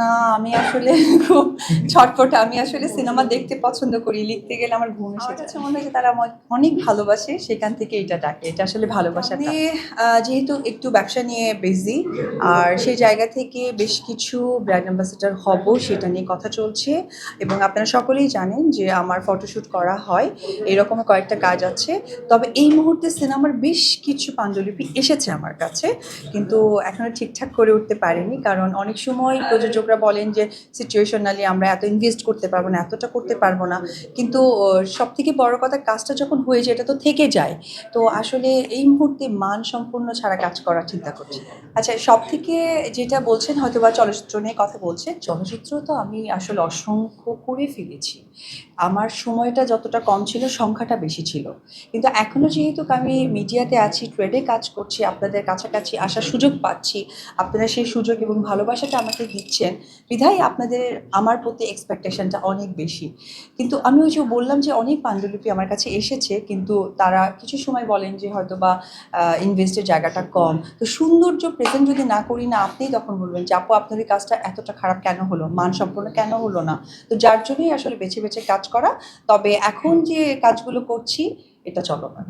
না আমি আসলে খুব ছটপট আমি আসলে সিনেমা দেখতে পছন্দ করি লিখতে গেলে আমার ঘুম এসে আমার কাছে মনে হয় তারা আমাকে অনেক ভালোবাসে সেখান থেকে এটা ডাকে এটা আসলে ভালোবাসা যেহেতু একটু ব্যবসা নিয়ে বিজি আর সেই জায়গা থেকে বেশ কিছু ব্র্যান্ড অ্যাম্বাসেডার হব সেটা নিয়ে কথা চলছে। এবং আপনারা সকলেই জানেন যে আমার ফটোশ্যুট করা হয় এরকম কয়েকটা কাজ আছে। তবে এই মুহূর্তে সিনেমার বেশ কিছু পাণ্ডুলিপি এসেছে আমার কাছে কিন্তু এখনও ঠিকঠাক করে উঠতে পারিনি কারণ অনেক সময় প্রযোজকরা বলেন যে সিচুয়েশনালি আমরা এত ইনভেস্ট করতে পারব না, এতটা করতে পারব না। কিন্তু সব থেকে বড় কথা কাজটা যখন হয়ে যায়, এটা তো থেকে যায়। তো আসলে এই মুহূর্তে মান সম্পূর্ণ ছাড়া কাজ করার চিন্তা করছি। আচ্ছা সব থেকে যেটা বলছেন হয়তো বা চলচ্চিত্র নিয়ে কথা বলছেন, চলচ্চিত্র তো আমি আসলে অসংখ্য করে ফেলেছি আমার সময়টা যতটা কম ছিল, সংখ্যাটা বেশি ছিল। কিন্তু এখনও যেহেতু আমি মিডিয়াতে আছি, ট্রেডে কাজ করছি, আপনাদের কাছাকাছি আসার সুযোগ পাচ্ছি, আপনারা সেই সুযোগ এবং ভালোবাসাটা আমাকে দিচ্ছেন বিধায় আপনাদের আমার প্রতি এক্সপেকটেশনটা অনেক বেশি। কিন্তু আমি ওই যে বললাম যে অনেক পাণ্ডুলিপি আমার কাছে এসেছে, কিন্তু তারা কিছু সময় বলেন যে হয়তো বা ইনভেস্টের জায়গাটা কম। তো সৌন্দর্য প্রেজেন্ট যদি না করি না আপনিই তখন বলবেন যে, আপু, আপনার এই কাজটা এতটা খারাপ কেন হলো? মান সম্পূর্ণ কেন হলো না? তো যার জন্যই আসলে বেছে বেছে কাজ করা। তবে এখন যে কাজগুলো করছি, এটা চলমান।